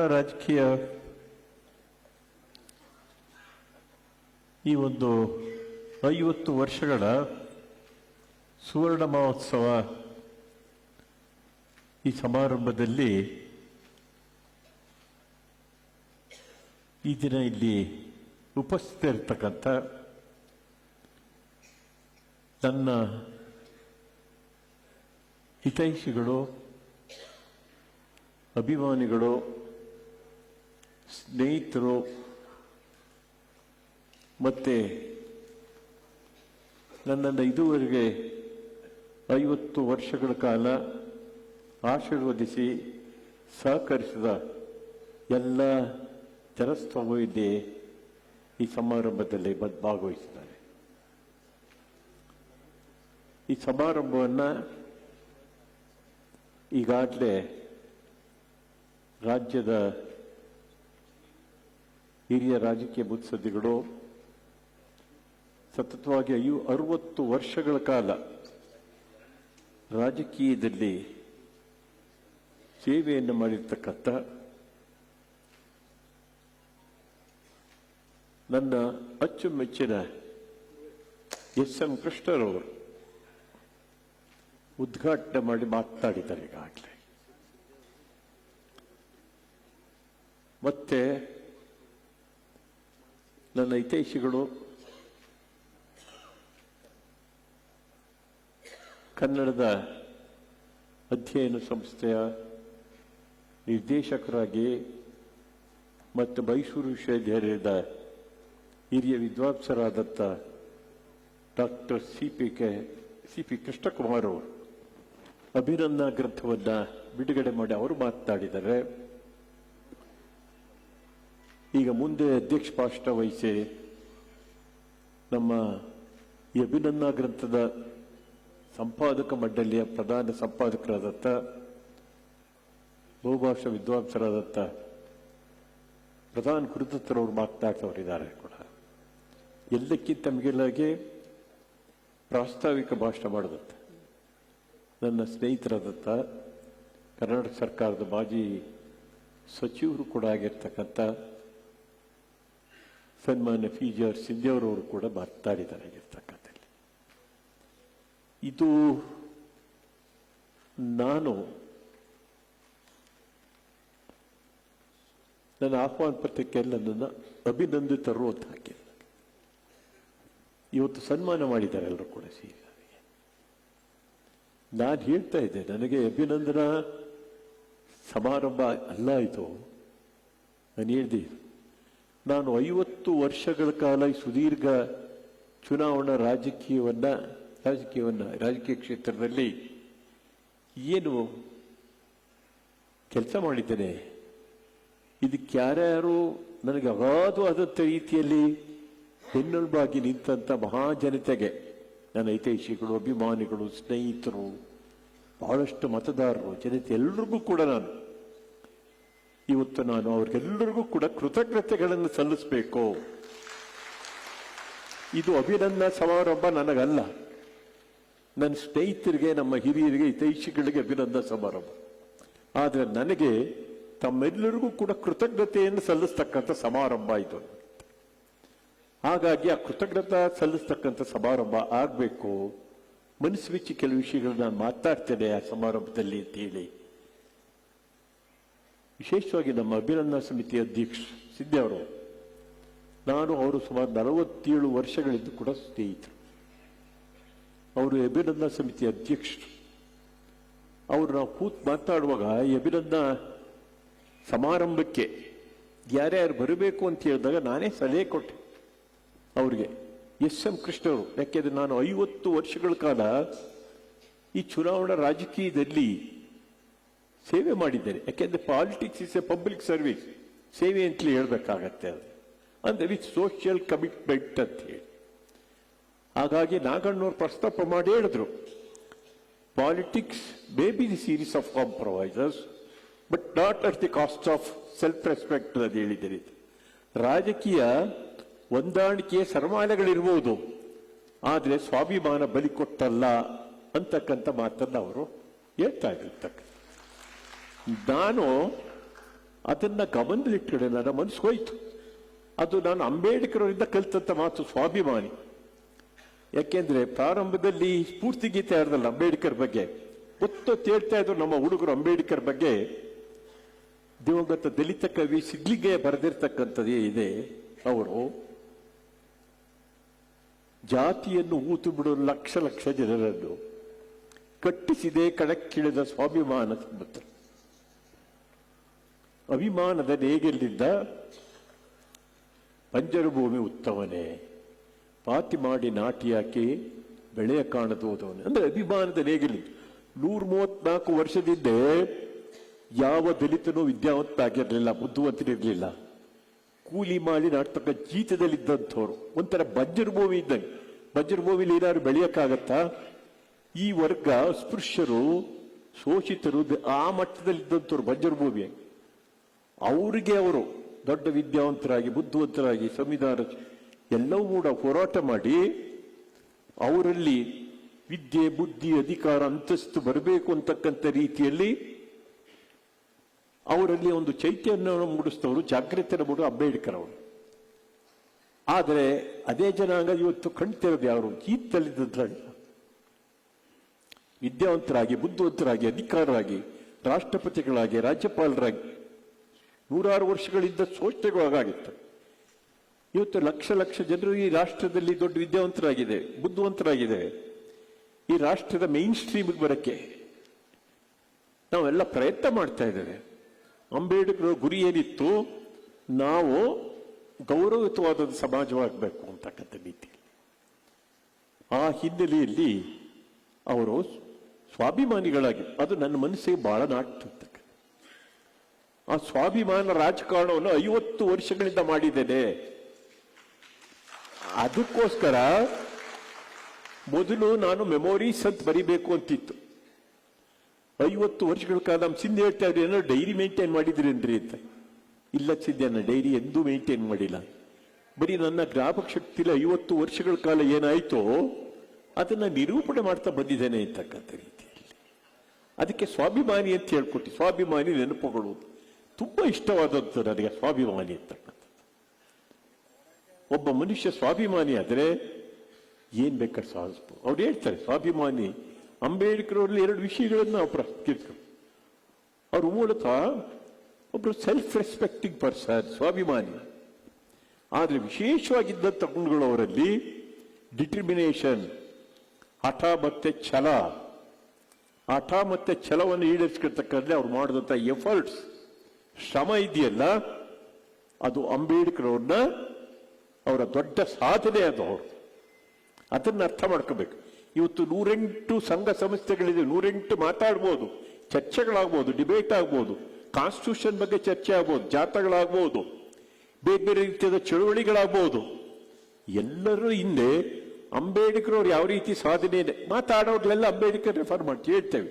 ಚುನಾವಣಾ ರಾಜಕೀಯ ಈ ಒಂದು ಐವತ್ತು ವರ್ಷಗಳ ಸುವರ್ಣ ಮಹೋತ್ಸವ ಈ ಸಮಾರಂಭದಲ್ಲಿ ಈ ದಿನ ಇಲ್ಲಿ ಉಪಸ್ಥಿತರಿರ್ತಕ್ಕಂಥ ನನ್ನ ಹಿತೈಷಿಗಳು, ಅಭಿಮಾನಿಗಳು ಸ್ನೇಹಿತರು, ಮತ್ತೆ ನನ್ನನ್ನು ಇದುವರೆಗೆ ಐವತ್ತು ವರ್ಷಗಳ ಕಾಲ ಆಶೀರ್ವದಿಸಿ ಸಹಕರಿಸಿದ ಎಲ್ಲ ಜನಸ್ತವೂ ಇಲ್ಲಿ ಈ ಸಮಾರಂಭದಲ್ಲಿ ಭಾಗವಹಿಸಿದ್ದಾರೆ. ಈ ಸಮಾರಂಭವನ್ನು ಈಗಾಗಲೇ ರಾಜ್ಯದ ಹಿರಿಯ ರಾಜಕೀಯ ಮುತ್ಸದ್ದಿಗಳು ಸತತವಾಗಿ ಅಯ್ಯೋ ಅರವತ್ತು ವರ್ಷಗಳ ಕಾಲ ರಾಜಕೀಯದಲ್ಲಿ ಸೇವೆಯನ್ನು ಮಾಡಿರ್ತಕ್ಕಂಥ ನನ್ನ ಅಚ್ಚುಮೆಚ್ಚಿನ ಎಸ್ ಎಂ ಕೃಷ್ಣರವರು ಉದ್ಘಾಟನೆ ಮಾಡಿ ಮಾತನಾಡಿದ್ದಾರೆ ಈಗಾಗಲೇ. ಮತ್ತೆ ನನ್ನ ಹಿತೈಷಿಗಳು ಕನ್ನಡದ ಅಧ್ಯಯನ ಸಂಸ್ಥೆಯ ನಿರ್ದೇಶಕರಾಗಿ ಮತ್ತು ಮೈಸೂರು ವಿಶ್ವವಿದ್ಯಾಲಯದ ಹಿರಿಯ ವಿದ್ವಾಂಸರಾದತ್ತ doctor C P K, C P Krishnakumar ಅವರು ಅಭಿನಂದನಾ ಗ್ರಂಥವನ್ನು ಬಿಡುಗಡೆ ಮಾಡಿ ಅವರು ಮಾತನಾಡಿದ್ದಾರೆ. ಈಗ ಮುಂದೆ ಅಧ್ಯಕ್ಷ ಪಾಷ್ಟ ವಹಿಸಿ ನಮ್ಮ ಈ ಅಭಿನಂದನಾ ಗ್ರಂಥದ ಸಂಪಾದಕ ಮಂಡಳಿಯ ಪ್ರಧಾನ ಸಂಪಾದಕರಾದಂಥ ಬಹುಭಾಷಾ ವಿದ್ವಾಂಸರಾದಂಥ ಪ್ರಧಾನ ಗುರುದತ್ತರವರು ಮಾತನಾಡ್ತವರಿದ್ದಾರೆ ಕೂಡ. ಎಲ್ಲಕ್ಕಿಂತ ಮಿಗಿಲಾಗಿ ಪ್ರಾಸ್ತಾವಿಕ ಭಾಷಣ ಮಾಡದತ್ತ ನನ್ನ ಸ್ನೇಹಿತರಾದಂಥ ಕರ್ನಾಟಕ ಸರ್ಕಾರದ ಮಾಜಿ ಸಚಿವರು ಕೂಡ ಆಗಿರ್ತಕ್ಕಂಥ ಸನ್ಮಾನ್ಯ ಫೀಜರ್ ಸಿಂಧೆಯವರವರು ಕೂಡ ಮಾತಾಡಿದ್ದಾರೆ ಇರ್ತಕ್ಕಂಥದ್ದು ಇದು ನಾನು ನನ್ನ ಆಹ್ವಾನ ಪತ್ರಿಕೆಯಲ್ಲಿ ನನ್ನನ್ನು ಅಭಿನಂದಿತರು ಅಂತ ಹಾಕಿಲ್ಲ. ಇವತ್ತು ಸನ್ಮಾನ ಮಾಡಿದ್ದಾರೆ ಎಲ್ಲರೂ ಕೂಡ ಸೇರಿ ನಾನು ಹೇಳ್ತಾ ಇದ್ದೆ, ನನಗೆ ಅಭಿನಂದನಾ ಸಮಾರಂಭ ಅಲ್ಲ ಆಯಿತು ನಾನು ಹೇಳ್ದೆ ನಾನು ಐವತ್ತು ವರ್ಷಗಳ ಕಾಲ ಈ ಸುದೀರ್ಘ ಚುನಾವಣಾ ರಾಜಕೀಯವನ್ನ ರಾಜಕೀಯವನ್ನ, ರಾಜಕೀಯ ಕ್ಷೇತ್ರದಲ್ಲಿ ಏನು ಕೆಲಸ ಮಾಡಿದ್ದೇನೆ. ಇದಕ್ಕೆ ಯಾರ್ಯಾರು ನನಗೆ ಅಗಾಧವಾದಂಥ ರೀತಿಯಲ್ಲಿ ಬೆನ್ನೆಲುಬಾಗಿ ನಿಂತಂಥ ಮಹಾಜನತೆಗೆ ನನ್ನ ಹಿತೈಷಿಗಳು, ಅಭಿಮಾನಿಗಳು, ಸ್ನೇಹಿತರು, ಬಹಳಷ್ಟು ಮತದಾರರು, ಜನತೆ ಎಲ್ರಿಗೂ ಕೂಡ ನಾನು ಇವತ್ತು ನಾನು ಅವ್ರಿಗೆಲ್ಲರಿಗೂ ಕೂಡ ಕೃತಜ್ಞತೆಗಳನ್ನು ಸಲ್ಲಿಸಬೇಕು. ಇದು ಅಭಿನಂದನಾ ಸಮಾರಂಭ ನನಗಲ್ಲ. ನನ್ನ ಸ್ನೇಹಿತರಿಗೆ, ನಮ್ಮ ಹಿರಿಯರಿಗೆ ಹಿತೈಷಿಗಳಿಗೆ ಅಭಿನಂದನಾ ಸಮಾರಂಭ. ಆದರೆ ನನಗೆ ತಮ್ಮೆಲ್ಲರಿಗೂ ಕೂಡ ಕೃತಜ್ಞತೆಯನ್ನು ಸಲ್ಲಿಸ್ತಕ್ಕಂಥ ಸಮಾರಂಭ ಇದು. ಹಾಗಾಗಿ ಆ ಕೃತಜ್ಞತೆ ಸಲ್ಲಿಸ್ತಕ್ಕಂಥ ಸಮಾರಂಭ ಆಗಬೇಕು. ಮನಸ್ಸು ಬಿಚ್ಚಿ ಕೆಲವು ವಿಷಯಗಳನ್ನ ನಾನು ಮಾತಾಡ್ತೇನೆ ಆ ಸಮಾರಂಭದಲ್ಲಿ ಅಂತ ಹೇಳಿ ವಿಶೇಷವಾಗಿ ನಮ್ಮ ಅಭಿನಂದನಾ ಸಮಿತಿ ಅಧ್ಯಕ್ಷ ಸಿದ್ದೇವರು ನಾನು ಅವರು ಸುಮಾರು ನಲವತ್ತೇಳು ವರ್ಷಗಳಿದ್ದು ಕೂಡ ಸ್ನೇಹಿತರು. ಅವರು ಅಭಿನಂದನಾ ಸಮಿತಿ ಅಧ್ಯಕ್ಷರು. ಅವರು ನಾವು ಕೂತ್ ಮಾತಾಡುವಾಗ ಈ ಅಭಿನಂದನಾ ಸಮಾರಂಭಕ್ಕೆ ಯಾರ್ಯಾರು ಬರಬೇಕು ಅಂತ ಹೇಳಿದಾಗ ನಾನೇ ಸಲಹೆ ಕೊಟ್ಟೆ ಅವ್ರಿಗೆ. ಎಸ್ ಎಂ ಕೃಷ್ಣವರು, ಯಾಕೆಂದರೆ ನಾನು ಐವತ್ತು ವರ್ಷಗಳ ಕಾಲ ಈ ಚುನಾವಣಾ ರಾಜಕೀಯದಲ್ಲಿ ಸೇವೆ ಮಾಡಿದ್ದೇನೆ. ಯಾಕೆಂದರೆ politics is a public service ಸೇವೆ ಅಂತಲೇ ಹೇಳಬೇಕಾಗತ್ತೆ ಅದು. ಅಂದರೆ ವಿತ್ ಸೋಷಿಯಲ್ ಕಮಿಟ್ಮೆಂಟ್ ಅಂತ ಹೇಳಿ. ಹಾಗಾಗಿ ನಾಗಣ್ಣವ್ರು ಪ್ರಸ್ತಾಪ ಮಾಡಿ ಹೇಳಿದ್ರು. Politics may be the series of compromises but not at the cost of self respect ಅದು ಹೇಳಿದ್ದೇನೆ ರಾಜಕೀಯ ಹೊಂದಾಣಿಕೆಯ ಸರಮಾಲೆಗಳಿರ್ಬೋದು ಆದರೆ ಸ್ವಾಭಿಮಾನ ಬಲಿ ಕೊಟ್ಟಲ್ಲ ಅಂತಕ್ಕಂಥ ಮಾತನ್ನು ಅವರು ಹೇಳ್ತಾ ಇರ್ತಕ್ಕ ನಾನು ಅದನ್ನ ಗಮನದಲ್ಲಿಟ್ಟರೆ ನನ್ನ ಮನಸ್ಸು ಹೋಯ್ತು. ಅದು ನಾನು ಅಂಬೇಡ್ಕರ್ ಅವರಿಂದ ಕಲಿತಂಥ ಮಾತು ಸ್ವಾಭಿಮಾನಿ. ಯಾಕೆಂದ್ರೆ ಪ್ರಾರಂಭದಲ್ಲಿ ಸ್ಫೂರ್ತಿ ಗೀತೆ ಆಡ್ದಲ್ಲ ಅಂಬೇಡ್ಕರ್ ಬಗ್ಗೆ, ಒತ್ತು ಹೇಳ್ತಾ ಇದ್ರು ನಮ್ಮ ಹುಡುಗರು ಅಂಬೇಡ್ಕರ್ ಬಗ್ಗೆ, ದಿವಂಗತ ದಲಿತ ಕವಿ ಸಿಡ್ಲಿಗೆ ಬರೆದಿರ್ತಕ್ಕಂಥದ್ದೇ ಇದೆ. ಅವರು ಜಾತಿಯನ್ನು ಊತು ಬಿಡುವ ಲಕ್ಷ ಲಕ್ಷ ಜನರನ್ನು, ಕಟ್ಟಿಸಿದೆ ಕಣಕ್ಕಿಳಿದ ಸ್ವಾಭಿಮಾನ ಸಮುದ್ರ ಅಭಿಮಾನದ ನೇಗೆಲ್ಲಿದ್ದ ಪಂಜರಭೂಮಿ ಭೂಮಿ ಉತ್ತಮನೇ ಪಾತಿ ಮಾಡಿ ನಾಟಿ ಹಾಕಿ ಬೆಳೆಯ ಕಾಣದೋದವನೇ ಅಂದ್ರೆ ಅಭಿಮಾನದ ನೇಗಿಲಿ. ನೂರ ಮೂವತ್ನಾಲ್ಕು ವರ್ಷದಿಂದೆ ಯಾವ ದಲಿತನೂ ವಿದ್ಯಾವಂತಾಗಿರಲಿಲ್ಲ ಬುದ್ಧಿವಂತನಿರಲಿಲ್ಲ. ಕೂಲಿ ಮಾಡಿ ನಾಟಕ ಜೀತದಲ್ಲಿದ್ದಂಥವ್ರು. ಒಂಥರ ಬಂಜರು ಭೂಮಿ ಇದ್ದಂಗೆ. ಬಂಜರು ಭೂಮಿಲಿ ಏನಾದ್ರು ಬೆಳೆಯಕ್ಕಾಗತ್ತಾ? ಈ ವರ್ಗ ಸ್ಪೃಶ್ಯರು, ಶೋಷಿತರು, ಆ ಮಟ್ಟದಲ್ಲಿದ್ದಂಥವ್ರು ಬಂಜರು ಭೂಮಿ ಅವರಿಗೆ ಅವರು ದೊಡ್ಡ ವಿದ್ಯಾವಂತರಾಗಿ, ಬುದ್ಧಿವಂತರಾಗಿ, ಸಂವಿಧಾನ ಎಲ್ಲವೂ ಕೂಡ ಹೋರಾಟ ಮಾಡಿ ಅವರಲ್ಲಿ ವಿದ್ಯೆ, ಬುದ್ಧಿ, ಅಧಿಕಾರ, ಅಂತಸ್ತು ಬರಬೇಕು ಅಂತಕ್ಕಂಥ ರೀತಿಯಲ್ಲಿ ಅವರಲ್ಲಿ ಒಂದು ಚೈತನ್ಯವನ್ನು ಮೂಡಿಸಿದವರು ಜಾಗೃತರ ಮೂಡ ಅಂಬೇಡ್ಕರ್ ಅವರು. ಆದರೆ ಅದೇ ಜನಾಂಗ ಇವತ್ತು ಕಣ್ತಿರೋದು ಯಾರು ಗೀತಲ್ಲಿದ್ದಂಥ ವಿದ್ಯಾವಂತರಾಗಿ, ಬುದ್ಧಿವಂತರಾಗಿ, ಅಧಿಕಾರರಾಗಿ, ರಾಷ್ಟ್ರಪತಿಗಳಾಗಿ, ರಾಜ್ಯಪಾಲರಾಗಿ ನೂರಾರು ವರ್ಷಗಳಿಂದ ಶೋಷಣೆಗೊಳಗಾಗಿತ್ತು ಇವತ್ತು ಲಕ್ಷ ಲಕ್ಷ ಜನರು ಈ ರಾಷ್ಟ್ರದಲ್ಲಿ ದೊಡ್ಡ ವಿದ್ಯಾವಂತರಾಗಿದೆ, ಬುದ್ಧಿವಂತರಾಗಿದೆ. ಈ ರಾಷ್ಟ್ರದ ಮೈನ್ ಸ್ಟ್ರೀಮ್ಗೆ ಬರಕ್ಕೆ ನಾವೆಲ್ಲ ಪ್ರಯತ್ನ ಮಾಡ್ತಾ ಇದ್ದೇವೆ. ಅಂಬೇಡ್ಕರ್ ಗುರಿ ಏನಿತ್ತು? ನಾವು ಗೌರವಯುತವಾದ ಸಮಾಜವಾಗಬೇಕು ಅಂತಕ್ಕಂಥ ನೀತಿ ಆ ಹಿನ್ನೆಲೆಯಲ್ಲಿ ಅವರು ಸ್ವಾಭಿಮಾನಿಗಳಾಗಿ, ಅದು ನನ್ನ ಮನಸ್ಸಿಗೆ ಬಹಳ ನಾಟ್ತಕ್ಕ ಆ ಸ್ವಾಭಿಮಾನ ರಾಜಕಾರಣವನ್ನು ಐವತ್ತು ವರ್ಷಗಳಿಂದ ಮಾಡಿದ್ದೇನೆ. ಅದಕ್ಕೋಸ್ಕರ ಮೊದಲು ನಾನು ಮೆಮೊರೀಸ್ ಅಂತ ಬರಿಬೇಕು ಅಂತಿತ್ತು. ಐವತ್ತು ವರ್ಷಗಳ ಕಾಲ ನಮ್ಮ ಸಿಂಧೆ ಹೇಳ್ತಾ ಇದ್ರೆ ಏನೋ ಡೈರಿ ಮೇಂಟೈನ್ ಮಾಡಿದ್ರೇನ್ರಿ ಅಂತ. ಇಲ್ಲ ನಾನು ಡೈರಿ ಎಂದೂ ಮೇಂಟೈನ್ ಮಾಡಿಲ್ಲ. ಬರೀ ನನ್ನ ಜ್ಞಾಪಕ ಶಕ್ತಿಲಿ ಐವತ್ತು ವರ್ಷಗಳ ಕಾಲ ಏನಾಯ್ತೋ ಅದನ್ನ ನಿರೂಪಣೆ ಮಾಡ್ತಾ ಬಂದಿದ್ದೇನೆ ಅಂತಕ್ಕಂಥ ರೀತಿಯಲ್ಲಿ. ಅದಕ್ಕೆ ಸ್ವಾಭಿಮಾನಿ ಅಂತ ಹೇಳ್ಕೊಟ್ಟಿ, ಸ್ವಾಭಿಮಾನಿ ನೆನಪುಗಳು ತುಂಬಾ ಇಷ್ಟವಾದದ್ದು ನನಗೆ ಸ್ವಾಭಿಮಾನಿ ಅಂತಕ್ಕಂಥದ್ದು ಒಬ್ಬ ಮನುಷ್ಯ ಸ್ವಾಭಿಮಾನಿ ಆದರೆ ಏನು ಬೇಕಾದ್ರೆ ಸಾಧಿಸ್ಬೋದು. ಅವ್ರು ಹೇಳ್ತಾರೆ, ಸ್ವಾಭಿಮಾನಿ ಅಂಬೇಡ್ಕರ್ ಅವರಲ್ಲಿ ಎರಡು ವಿಷಯಗಳನ್ನು ನಾವು ಪ್ರಶ್ನಿಸ್ಕೊಂಡು ಅವ್ರ ಮೂಲತಃ ಒಬ್ಬರು ಸೆಲ್ಫ್ ರೆಸ್ಪೆಕ್ಟಿಂಗ್ ಪರ್ಸನ್ ಸ್ವಾಭಿಮಾನಿ. ಆದರೆ ವಿಶೇಷವಾಗಿದ್ದಂಥ ಗುಣಗಳು ಅವರಲ್ಲಿ ಡಿಟರ್ಮಿನೇಷನ್ ಹಠ ಮತ್ತೆ ಛಲ. ಹಠ ಮತ್ತೆ ಛಲವನ್ನು ಈಡೇರಿಸ್ಕೊಳ್ತಕ್ಕಂಥ ಅವ್ರು ಮಾಡಿದಂಥ ಎಫರ್ಟ್ಸ್ ಶ್ರಮ ಇದೆಯಲ್ಲ, ಅದು ಅಂಬೇಡ್ಕರ್ ಅವ್ರನ್ನ ಅವರ ದೊಡ್ಡ ಸಾಧನೆ ಅದು ಅವರು. ಅದನ್ನು ಅರ್ಥ ಮಾಡ್ಕೋಬೇಕು. ಇವತ್ತು ನೂರೆಂಟು ಸಂಘ ಸಂಸ್ಥೆಗಳಿದೆ, ನೂರೆಂಟು ಮಾತಾಡ್ಬೋದು, ಚರ್ಚೆಗಳಾಗ್ಬೋದು, ಡಿಬೇಟ್ ಆಗ್ಬೋದು ಕಾನ್ಸ್ಟಿಟ್ಯೂಷನ್ ಬಗ್ಗೆ ಚರ್ಚೆ ಆಗ್ಬೋದು, ಜಾಥಾಗಳಾಗ್ಬೋದು, ಬೇರೆ ಬೇರೆ ರೀತಿಯಾದ ಚಳುವಳಿಗಳಾಗ್ಬೋದು. ಎಲ್ಲರೂ ಹಿಂದೆ ಅಂಬೇಡ್ಕರ್ ಅವ್ರು ಯಾವ ರೀತಿ ಸಾಧನೆ ಇದೆ, ಮಾತಾಡೋರ್ಲೆಲ್ಲ ಅಂಬೇಡ್ಕರ್ ರೆಫರ್ ಮಾಡಿ ಹೇಳ್ತೇವೆ.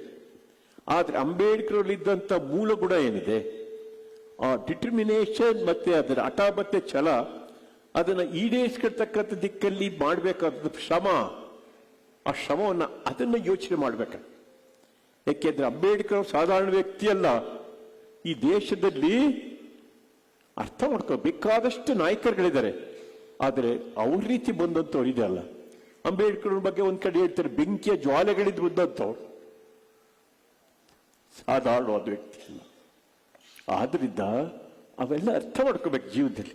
ಆದರೆ ಅಂಬೇಡ್ಕರ್ ಅವ್ರಲ್ಲಿದ್ದಂಥ ಮೂಲ ಗುಣ ಏನಿದೆ? ಆ ಡಿಟರ್ಮಿನೇಷನ್ ಮತ್ತೆ ಅದರ ಹಠ ಮತ್ತೆ ಛಲ, ಅದನ್ನು ಈಡೇರಿಸ್ಕೊಳ್ತಕ್ಕಂಥ ದಿಕ್ಕಲ್ಲಿ ಮಾಡಬೇಕಾದ ಶ್ರಮ, ಆ ಶ್ರಮವನ್ನು ಅದನ್ನು ಯೋಚನೆ ಮಾಡಬೇಕ? ಯಾಕೆಂದ್ರೆ ಅಂಬೇಡ್ಕರ್ ಸಾಧಾರಣ ವ್ಯಕ್ತಿ ಅಲ್ಲ ಈ ದೇಶದಲ್ಲಿ ಅರ್ಥ ಮಾಡ್ಕೋ, ಬೇಕಾದಷ್ಟು ನಾಯಕರುಗಳಿದ್ದಾರೆ. ಆದರೆ ಅವ್ರ ರೀತಿ ಬಂದಂಥವ್ರು ಇದೆ ಅಲ್ಲ. ಅಂಬೇಡ್ಕರ್ ಬಗ್ಗೆ ಒಂದು ಕಡೆ ಹೇಳ್ತಾರೆ, ಬೆಂಕಿಯ ಜ್ವಾಲೆಗಳಿದ್ದು ಬಂದಂಥವ್ರು. ಸಾಧಾರಣವಾದ ವ್ಯಕ್ತಿ ಅಲ್ಲ ಆದ್ರಿಂದ ಅವೆಲ್ಲ ಅರ್ಥ ಮಾಡ್ಕೋಬೇಕು ಜೀವನದಲ್ಲಿ.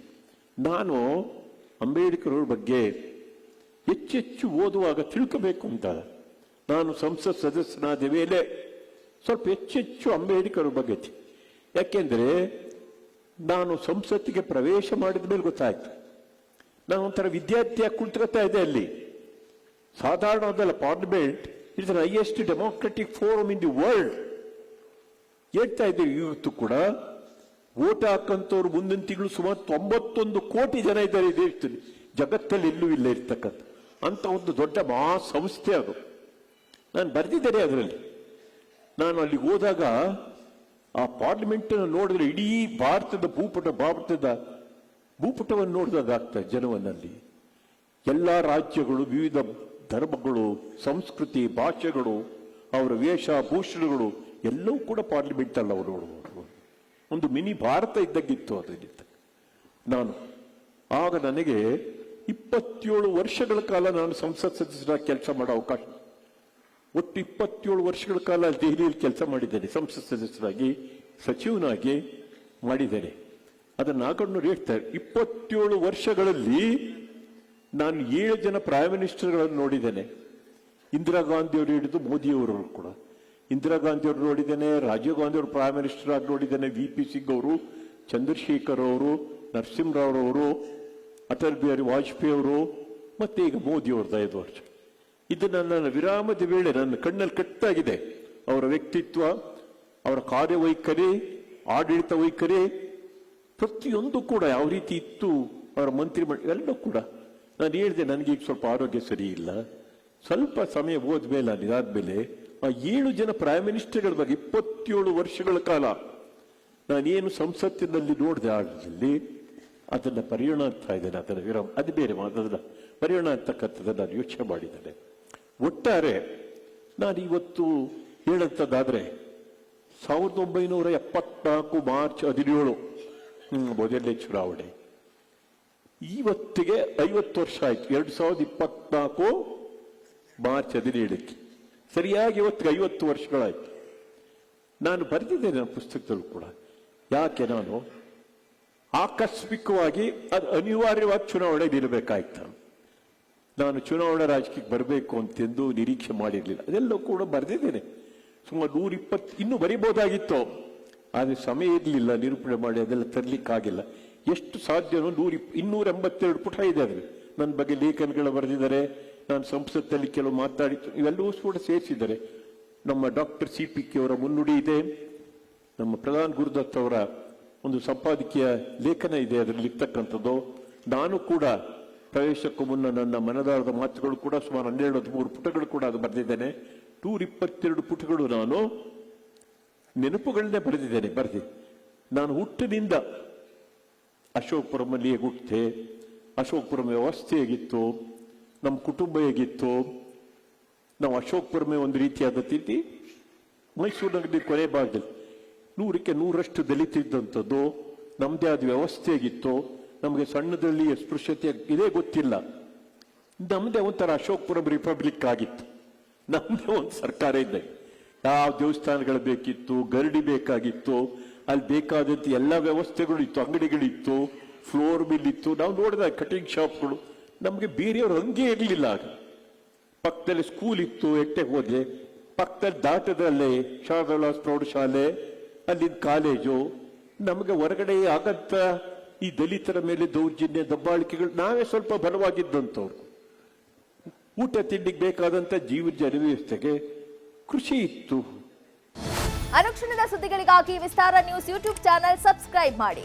ನಾನು ಅಂಬೇಡ್ಕರ್ ಅವ್ರ ಬಗ್ಗೆ ಹೆಚ್ಚೆಚ್ಚು ಓದುವಾಗ ತಿಳ್ಕೋಬೇಕು ಅಂತ. ನಾನು ಸಂಸತ್ ಸದಸ್ಯನಾದ ಮೇಲೆ ಸ್ವಲ್ಪ ಹೆಚ್ಚೆಚ್ಚು ಅಂಬೇಡ್ಕರ್ ಬಗ್ಗೆ ಯಾಕೆಂದರೆ ನಾನು ಸಂಸತ್ತಿಗೆ ಪ್ರವೇಶ ಮಾಡಿದ ಮೇಲೆ ಗೊತ್ತಾಯಿತು. ನಾನು ಒಂಥರ ವಿದ್ಯಾರ್ಥಿಯಾಗಿ ಕುಳಿತಿರ್ತಾ ಇದೆ ಅಲ್ಲಿ. ಸಾಧಾರಣವಾದಲ್ಲ parliament it's highest democratic forum in the world. ಹೇಳ್ತಾ ಇದ್ದೀವಿ ಇವತ್ತು ಕೂಡ ಓಟ್ ಹಾಕಂತವ್ರು ಮುಂದಿನ ತಿಂಗಳು ಸುಮಾರು ತೊಂಬತ್ತೊಂದು ಕೋಟಿ ಜನ ಇದ್ದಾರೆ ಈ ದೇಶದಲ್ಲಿ ಜಗತ್ತಲ್ಲಿ ಎಲ್ಲೂ ಇಲ್ಲ ಇರ್ತಕ್ಕಂಥ ಅಂತ ಒಂದು ದೊಡ್ಡ ಮಹಾ ಸಂಸ್ಥೆ ಅದು. ನಾನು ಬರೆದಿದ್ದೇನೆ ಅದರಲ್ಲಿ. ನಾನು ಅಲ್ಲಿ ಹೋದಾಗ ಆ ಪಾರ್ಲಿಮೆಂಟ್ ನೋಡಿದ್ರೆ ಇಡೀ ಭಾರತದ ಭೂಪಟ, ಭಾರತದ ಭೂಪಟವನ್ನು ನೋಡಿದಾಗ ಆಗ್ತದೆ ಜನವನ್ನಲ್ಲಿ. ಎಲ್ಲ ರಾಜ್ಯಗಳು, ವಿವಿಧ ಧರ್ಮಗಳು, ಸಂಸ್ಕೃತಿ, ಭಾಷೆಗಳು, ಅವರ ವೇಷ, ಭೂಷಣಗಳು ಎಲ್ಲವೂ ಕೂಡ ಪಾರ್ಲಿಮೆಂಟ್ ಅಲ್ಲಿ ಅವರು ನೋಡಬಹುದು ಒಂದು ಮಿನಿ ಭಾರತ ಇದ್ದಂಗಿತ್ತು ಅದರಿಂದ ನಾನು, ಆಗ ನನಗೆ ಇಪ್ಪತ್ತೇಳು ವರ್ಷಗಳ ಕಾಲ ನಾನು ಸಂಸತ್ ಸದಸ್ಯರಾಗಿ ಕೆಲಸ ಮಾಡೋ ಅವಕಾಶ. ಒಟ್ಟು ಇಪ್ಪತ್ತೇಳು ವರ್ಷಗಳ ಕಾಲ ದೆಹಲಿಯಲ್ಲಿ ಕೆಲಸ ಮಾಡಿದ್ದೇನೆ, ಸಂಸತ್ ಸದಸ್ಯರಾಗಿ, ಸಚಿವನಾಗಿ ಮಾಡಿದ್ದೇನೆ. ಅದನ್ನು ನಾಗಣ್ಣವ್ರು ಹೇಳ್ತಾರೆ, ಇಪ್ಪತ್ತೇಳು ವರ್ಷಗಳಲ್ಲಿ ನಾನು ಏಳು ಜನ ಪ್ರೈಮ್ ಮಿನಿಸ್ಟರ್ಗಳನ್ನು ನೋಡಿದ್ದೇನೆ. ಇಂದಿರಾ ಗಾಂಧಿಯವರು ಹಿಡಿದು ಮೋದಿಯವರು ಕೂಡ. ಇಂದಿರಾ ಗಾಂಧಿ ಅವರು ನೋಡಿದ್ದೇನೆ, ರಾಜೀವ್ ಗಾಂಧಿ ಅವರು ಪ್ರೈಮ್ ಮಿನಿಸ್ಟರ್ ಆಗಿ ನೋಡಿದ್ದೇನೆ ವಿ ಪಿ ಸಿಂಗ್ ಅವರು ಚಂದ್ರಶೇಖರ್ ಅವರು, ನರಸಿಂಹರಾವ್ ಅವರು, ಅಟಲ್ ಬಿಹಾರಿ ವಾಜಪೇಯಿ ಅವರು, ಮತ್ತೆ ಈಗ ಮೋದಿ ಅವ್ರದ್ದು ಐದು ವರ್ಷ ಇದು ನನ್ನ ವಿರಾಮದ ವೇಳೆ ನನ್ನ ಕಣ್ಣಲ್ಲಿ ಕಟ್ಟಾಗಿದೆ. ಅವರ ವ್ಯಕ್ತಿತ್ವ, ಅವರ ಕಾರ್ಯವೈಖರಿ, ಆಡಳಿತ ವೈಖರಿ, ಪ್ರತಿಯೊಂದು ಕೂಡ ಯಾವ ರೀತಿ ಇತ್ತು, ಅವರ ಮಂತ್ರಿ ಎಲ್ಲವೂ ಕೂಡ. ನಾನು ಹೇಳಿದೆ, ನನಗೆ ಈಗ ಸ್ವಲ್ಪ ಆರೋಗ್ಯ ಸರಿ ಇಲ್ಲ. ಸ್ವಲ್ಪ ಸಮಯ ಹೋದ್ಮೇಲೆ ಅಲ್ಲಿ ಇದಾದ್ಮೇಲೆ ಆ ಏಳು ಜನ ಪ್ರೈಮ್ ಮಿನಿಸ್ಟರ್ಗಳ ಬಗ್ಗೆ ಇಪ್ಪತ್ತೇಳು ವರ್ಷಗಳ ಕಾಲ ನಾನೇನು ಸಂಸತ್ತಿನಲ್ಲಿ ನೋಡಿದೆ ಆಡದಲ್ಲಿ ಅದನ್ನ ಪರಿಗಣ ಅಂತ ಇದ್ದೇನೆ ಅದನ್ನು ವಿರಾಮ ಅದು ಬೇರೆ ಅದನ್ನ ಪರಿಗಣ ಅಂತಕ್ಕಂಥದ್ದನ್ನು ನಾನು ಯೋಚನೆ ಮಾಡಿದ್ದೇನೆ. ಒಟ್ಟಾರೆ ನಾನು ಇವತ್ತು ಹೇಳಂಥದ್ದಾದರೆ ಸಾವಿರದ ಒಂಬೈನೂರ ಎಪ್ಪತ್ನಾಲ್ಕು ಮಾರ್ಚ್ ಹದಿನೇಳು ಮೊದಲನೇ ಚುನಾವಣೆ. ಇವತ್ತಿಗೆ ಐವತ್ತು ವರ್ಷ ಆಯ್ತು. ಎರಡು ಸಾವಿರದ ಇಪ್ಪತ್ನಾಲ್ಕು ಮಾರ್ಚ್ ಹದಿನೇಳಕ್ಕೆ. ಸರಿಯಾಗಿ ಇವತ್ತಿಗೆ ಐವತ್ತು ವರ್ಷಗಳಾಯ್ತು. ನಾನು ಬರೆದಿದ್ದೇನೆ ನನ್ನ ಪುಸ್ತಕದಲ್ಲೂ ಕೂಡ. ಯಾಕೆ ನಾನು? ಆಕಸ್ಮಿಕವಾಗಿ ಅದು ಅನಿವಾರ್ಯವಾಗಿ ಚುನಾವಣೆ ನಿಲ್ಲಬೇಕಾಯ್ತು. ನಾನು ಚುನಾವಣಾ ರಾಜಕೀಯಕ್ಕೆ ಬರಬೇಕು ಅಂತೆಂದು ನಿರೀಕ್ಷೆ ಮಾಡಿರಲಿಲ್ಲ. ಅದೆಲ್ಲವೂ ಕೂಡ ಬರೆದಿದ್ದೇನೆ. ಸುಮಾರು ನೂರಿಪ್ಪತ್ತು, ಇನ್ನೂ ಬರಿಬೋದಾಗಿತ್ತು. ಆದರೆ ಸಮಯ ಇರಲಿಲ್ಲ, ನಿರೂಪಣೆ ಮಾಡಿ ಅದೆಲ್ಲ ತರಲಿಕ್ಕಾಗಿಲ್ಲ. ಎಷ್ಟು ಸಾಧ್ಯನೋ ನೂರ ಇನ್ನೂರ ಎಂಬತ್ತೆರಡು ಪುಟ ಇದೆ ಅದರಲ್ಲಿ. ನನ್ನ ಬಗ್ಗೆ ಲೇಖನಗಳು ಬರೆದಿದ್ದಾರೆ. ನಾನು ಸಂಸತ್ತಲ್ಲಿ ಕೆಲವು ಮಾತಾಡಿ, ಇವೆಲ್ಲವೂ ಕೂಡ ಸೇರಿಸಿದ್ದಾರೆ. ನಮ್ಮ ಡಾಕ್ಟರ್ ಸಿ ಪಿ ಕೆ ಅವರ ಮುನ್ನುಡಿ ಇದೆ. ನಮ್ಮ ಪ್ರಧಾನ ಗುರುದತ್ ಅವರ ಒಂದು ಸಂಪಾದಕೀಯ ಲೇಖನ ಇದೆ, ಅದರಲ್ಲಿ ಇರ್ತಕ್ಕಂಥದ್ದು. ನಾನು ಕೂಡ ಪ್ರವೇಶಕ್ಕೂ ಮುನ್ನ ನನ್ನ ಮನದಾಳದ ಮಾತುಗಳು ಕೂಡ ಸುಮಾರು ಹನ್ನೆರಡು, ಹದಿಮೂರು ಪುಟಗಳು ಕೂಡ ಅದು ಬರೆದಿದ್ದೇನೆ. ನೂರ ಇಪ್ಪತ್ತೆರಡು ಪುಟಗಳು ನಾನು ನೆನಪುಗಳನ್ನೇ ಬರೆದಿದ್ದೇನೆ. ಬರೆದಿ. ನಾನು ಹುಟ್ಟಿನಿಂದ ಅಶೋಕಪುರಮಲ್ಲಿ ಹೇಗೆ ಹುಟ್ಟಿದೆ ಅಶೋಕಪುರಂ ವ್ಯವಸ್ಥೆ ಹೇಗಿತ್ತು ನಮ್ಮ ಕುಟುಂಬ ಹೇಗಿತ್ತು? ನಾವು ಅಶೋಕಪುರಮೇ ಒಂದು ರೀತಿಯಾದ ತಿಥಿ ಮೈಸೂರಿನಲ್ಲಿ ಕೊನೆ ಭಾಗದಲ್ಲಿ. ನೂರಕ್ಕೆ ನೂರಷ್ಟು ದಲಿತಿದ್ದಂಥದ್ದು ನಮ್ಮದೇ ಆದ ವ್ಯವಸ್ಥೆ ಹೇಗಿತ್ತು? ನಮಗೆ ಸಣ್ಣದಲ್ಲಿ ಅಸ್ಪೃಶ್ಯತೆ ಇದೇ ಗೊತ್ತಿಲ್ಲ. ನಮ್ಮದೇ ಒಂಥರ ಅಶೋಕ್ಪುರಂ ರಿಪಬ್ಲಿಕ್ ಆಗಿತ್ತು. ನಮ್ಮದೇ ಒಂದು ಸರ್ಕಾರ ಇದೆ. ಯಾವ ದೇವಸ್ಥಾನಗಳು ಬೇಕಿತ್ತು, ಗರಡಿ ಬೇಕಾಗಿತ್ತು, ಅಲ್ಲಿ ಬೇಕಾದಂಥ ಎಲ್ಲ ವ್ಯವಸ್ಥೆಗಳು ಇತ್ತು, ಅಂಗಡಿಗಳಿತ್ತು ಫ್ಲೋರ್ ಮಿಲ್ ಇತ್ತು. ನಾವು ನೋಡಿದಾಗ ಕಟಿಂಗ್ ಶಾಪ್ಗಳು ನಮಗೆ ಬೇರೆಯವರು ಹಂಗೆ ಇರಲಿಲ್ಲ ಆಗ. ಪಕ್ಕದಲ್ಲಿ ಸ್ಕೂಲ್ ಇತ್ತು ಎಟ್ಟೆಗೆ ಹೋದೆ. ಪಕ್ಕದಲ್ಲಿ ದಾಟದಲ್ಲೇ ಶಾರದಾ ಪ್ರೌಢಶಾಲೆ ಅಲ್ಲಿನ ಕಾಲೇಜು. ನಮಗೆ ಹೊರಗಡೆ ಆಗಂತ ಈ ದಲಿತರ ಮೇಲೆ ದೌರ್ಜನ್ಯ, ದಬ್ಬಾಳಿಕೆಗಳು, ನಾವೇ ಸ್ವಲ್ಪ ಬಲವಾಗಿದ್ದಂಥವ್ರು. ಊಟ ತಿಂಡಿಗೆ ಬೇಕಾದಂತ ಜೀವನ ಜನವ್ಯವಸ್ಥೆಗೆ ಕೃಷಿ ಇತ್ತು. ಅನುಕ್ಷಣದ ಸುದ್ದಿಗಳಿಗಾಗಿ Vistara news YouTube channel subscribe ಮಾಡಿ.